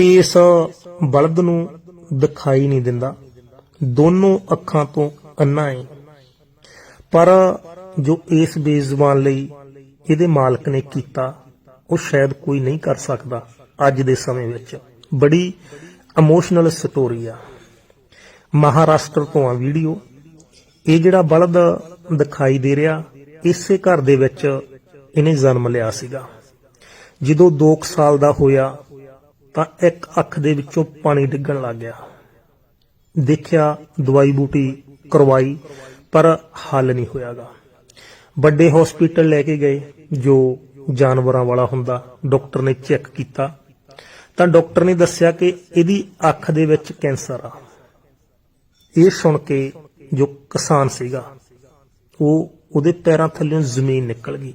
ਇਸ ਬਲਦ ਨੂੰ ਦਿਖਾਈ ਨਹੀਂ ਦਿੰਦਾ। ਦੋਨੋਂ ਅੱਖਾਂ ਤੋਂ ਅੰਨਾ ਹੈ ਪਰ ਜੋ ਇਸ ਬੇਜ਼ਬਾਨ ਲਈ ਇਹਦੇ ਮਾਲਕ ਨੇ ਕੀਤਾ, ਉਹ ਸ਼ਾਇਦ ਕੋਈ ਨਹੀਂ ਕਰ ਸਕਦਾ ਅੱਜ ਦੇ ਸਮੇਂ ਵਿੱਚ। ਬੜੀ ਇਮੋਸ਼ਨਲ ਸਟੋਰੀ ਆ। ਮਹਾਰਾਸ਼ਟਰ ਤੋਂ ਆ ਵੀਡੀਓ। ਇਹ ਜਿਹੜਾ ਬਲਦ ਦਿਖਾਈ ਦੇ ਰਿਹਾ, ਇਸੇ ਘਰ ਦੇ ਵਿੱਚ ਇਹਨੇ ਜਨਮ ਲਿਆ ਸੀਗਾ। ਜਦੋਂ 2 ਸਾਲ ਦਾ ਹੋਇਆ ਤਾਂ ਇੱਕ ਅੱਖ ਦੇ ਵਿੱਚੋਂ ਪਾਣੀ ਡਿੱਗਣ ਲੱਗ ਗਿਆ। ਦੇਖਿਆ ਦਵਾਈ ਬੂਟੀ ਕਰਵਾਈ, ਪਰ ਹੱਲ ਨਹੀਂ ਹੋਇਆਗਾ। ਵੱਡੇ ਹਸਪੀਟਲ ਲੈ ਕੇ ਗਏ, ਜੋ ਜਾਨਵਰਾਂ ਵਾਲਾ ਹੁੰਦਾ ਡਾਕਟਰ ਨੇ ਚੈੱਕ ਕੀਤਾ। ਤਾਂ ਡਾਕਟਰ ਨੇ ਦੱਸਿਆ ਕਿ ਇਹਦੀ ਅੱਖ ਦੇ ਵਿੱਚ ਕੈਂਸਰ ਆ। ਇਹ ਸੁਣ ਕੇ ਜੋ ਕਿਸਾਨ ਸੀਗਾ, ਉਹ ਉਹਦੇ ਪੈਰਾਂ ਥੱਲੇੋਂ ਜ਼ਮੀਨ ਨਿਕਲ ਗਈ।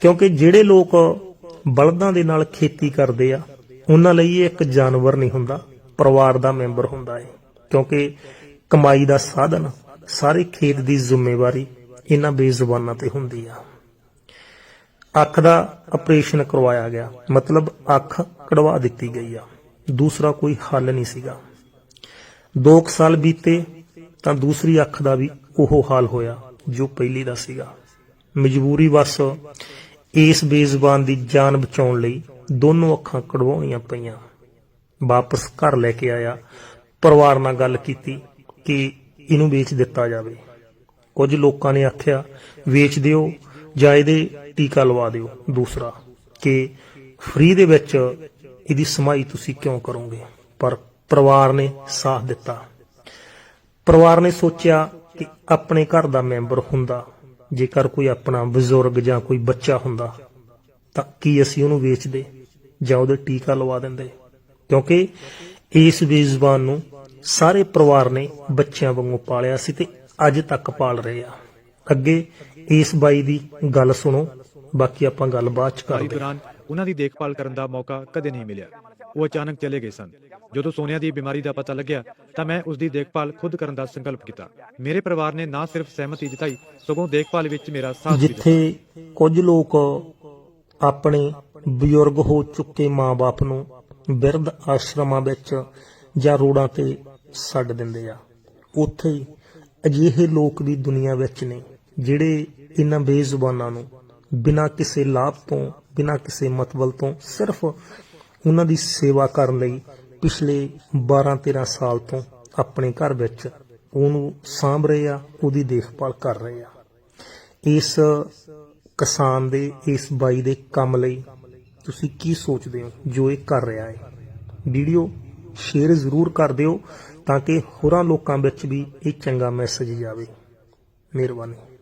ਕਿਉਂਕਿ ਜਿਹੜੇ ਲੋਕ ਬਲਦਾਂ ਦੇ ਨਾਲ ਖੇਤੀ ਕਰਦੇ ਆ ਉਹਨਾਂ ਲਈ ਇਹ ਇੱਕ ਜਾਨਵਰ ਨਹੀਂ ਹੁੰਦਾ, ਪਰਿਵਾਰ ਦਾ ਮੈਂਬਰ ਹੁੰਦਾ ਹੈ ਕਿਉਂਕਿ ਕਮਾਈ ਦਾ ਸਾਧਨ ਸਾਰੇ ਖੇਤ ਦੀ ਜ਼ਿੰਮੇਵਾਰੀ ਇਹਨਾਂ ਬੇਜ਼ੁਬਾਨਾਂ ਤੇ ਹੁੰਦੀ ਆ। ਅੱਖ ਦਾ ਆਪਰੇਸ਼ਨ ਕਰਵਾਇਆ ਗਿਆ, ਮਤਲਬ ਅੱਖ ਕਢਵਾ ਦਿੱਤੀ ਗਈ ਆ। ਦੂਸਰਾ ਕੋਈ ਹੱਲ ਨਹੀਂ ਸੀਗਾ। 2 ਸਾਲ ਬੀਤੇ ਤਾਂ ਦੂਸਰੀ ਅੱਖ ਦਾ ਵੀ ਉਹ ਹਾਲ ਹੋਇਆ ਜੋ ਪਹਿਲੀ ਦਾ ਸੀਗਾ। ਮਜਬੂਰੀ ਵਸ ਇਸ ਬੇਜ਼ੁਬਾਨ ਦੀ ਜਾਨ ਬਚਾਉਣ ਲਈ ਦੋਨੋਂ ਅੱਖਾਂ ਕਢਵਾਉਣੀਆਂ ਪਈਆਂ। ਵਾਪਸ ਘਰ ਲੈ ਕੇ ਆਇਆ। ਪਰਿਵਾਰ ਨਾਲ ਗੱਲ ਕੀਤੀ ਕਿ ਇਹਨੂੰ ਵੇਚ ਦਿੱਤਾ ਜਾਵੇ। ਕੁਝ ਲੋਕਾਂ ਨੇ ਆਖਿਆ, ਵੇਚ ਦਿਓ ਜਾਂ ਇਹਦੇ ਟੀਕਾ ਲਵਾ ਦਿਓ। ਦੂਸਰਾ ਕਿ ਫ੍ਰੀ ਦੇ ਵਿੱਚ ਇਹਦੀ ਸਮਾਈ ਤੁਸੀਂ ਕਿਉਂ ਕਰੋਗੇ? ਪਰ ਪਰਿਵਾਰ ਨੇ ਸਾਥ ਦਿੱਤਾ। ਪਰਿਵਾਰ ਨੇ ਸੋਚਿਆ ਕਿ ਆਪਣੇ ਘਰ ਦਾ ਮੈਂਬਰ ਹੁੰਦਾ। ਜੇਕਰ ਕੋਈ ਆਪਣਾ ਬਜ਼ੁਰਗ ਜਾਂ ਕੋਈ ਬੱਚਾ ਹੁੰਦਾ, ਤਾਂ ਕੀ ਅਸੀਂ ਉਹਨੂੰ ਵੇਚਦੇ? ਜਾਂ ਉਹਦੇ ਟੀਕਾ ਲਵਾ ਦਿੰਦੇ। ਕਿਉਂਕਿ ਇਸ ਬੇਜ਼ੁਬਾਨ ਨੂੰ ਸਾਰੇ ਪਰਿਵਾਰ ਨੇ ਬੱਚਿਆਂ ਵਾਂਗੂ ਪਾਲਿਆ ਸੀ ਤੇ ਅੱਜ ਤੱਕ ਪਾਲ ਰਹੇ ਆ। ਅੱਗੇ ਇਸ ਬਾਈ ਦੀ ਗੱਲ ਸੁਣੋ ਬਾਕੀ ਆਪਾਂ ਗੱਲ ਬਾਅਦ ਚ ਕਰਦੇ ਹਾਂ। ਦੌਰਾਨ ਉਹਨਾਂ ਦੀ ਦੇਖਭਾਲ ਕਰਨ ਦਾ ਮੌਕਾ ਕਦੇ ਨਹੀਂ ਮਿਲਿਆ। ਉਹ ਅਚਾਨਕ ਚਲੇ ਗਏ ਸਨ। ਜਦੋਂ ਸੋਨੀਆ ਦੀ ਬਿਮਾਰੀ ਦਾ ਪਤਾ ਲੱਗਿਆ ਤਾਂ ਮੈਂ ਉਸ ਦੀ ਦੇਖਭਾਲ ਖੁਦ ਕਰਨ ਦਾ ਸੰਕਲਪ ਕੀਤਾ। ਮੇਰੇ ਪਰਿਵਾਰ ਨੇ ਨਾ ਸਿਰਫ ਸਹਿਮਤੀ ਜਤਾਈ ਸਗੋਂ ਦੇਖਭਾਲ ਵਿੱਚ ਮੇਰਾ ਸਾਥ ਵੀ ਦਿੱਤਾ। ਜਿੱਥੇ ਕੁਝ ਲੋਕ ਆਪਣੇ ਬਜ਼ੁਰਗ ਹੋ ਚੁੱਕੇ ਮਾਂ ਬਾਪ ਨੂੰ ਬਿਰਧ ਆਸ਼ਰਮਾਂ ਵਿੱਚ ਜਾਂ ਰੋਡਾਂ ਤੇ ਛੱਡ ਦਿੰਦੇ ਆ। ਉੱਥੇ ਅਜਿਹੇ ਲੋਕ ਵੀ ਦੁਨੀਆ ਵਿੱਚ ਨੇ ਜਿਹੜੇ ਇਹਨਾਂ ਬੇਜ਼ੁਬਾਨਾਂ ਨੂੰ ਬਿਨਾਂ ਕਿਸੇ ਲਾਭ ਤੋਂ, ਬਿਨਾਂ ਕਿਸੇ ਮਤਲਬ ਤੋਂ ਸਿਰਫ ਉਹਨਾਂ ਦੀ ਸੇਵਾ ਕਰਨ ਲਈ ਪਿਛਲੇ 12-13 ਸਾਲ ਤੋਂ ਆਪਣੇ ਘਰ ਵਿੱਚ ਉਹਨੂੰ ਸਾਂਭ ਰਹੇ ਆ, ਉਹਦੀ ਦੇਖਭਾਲ ਕਰ ਰਹੇ ਆ। ਇਸ ਕਿਸਾਨ ਦੇ, ਇਸ ਬਾਈ ਦੇ ਕੰਮ ਲਈ ਤੁਸੀਂ ਕੀ ਸੋਚਦੇ ਹੋ? ਜੋ ਇਹ ਕਰ ਰਿਹਾ ਹੈ। ਵੀਡੀਓ ਸ਼ੇਅਰ ਜ਼ਰੂਰ ਕਰ ਦਿਓ ਤਾਂ ਕਿ ਹੋਰਾਂ ਲੋਕਾਂ ਵਿੱਚ ਵੀ ਇਹ ਚੰਗਾ ਮੈਸੇਜ ਜਾਵੇ। ਮਿਹਰਬਾਨੀ।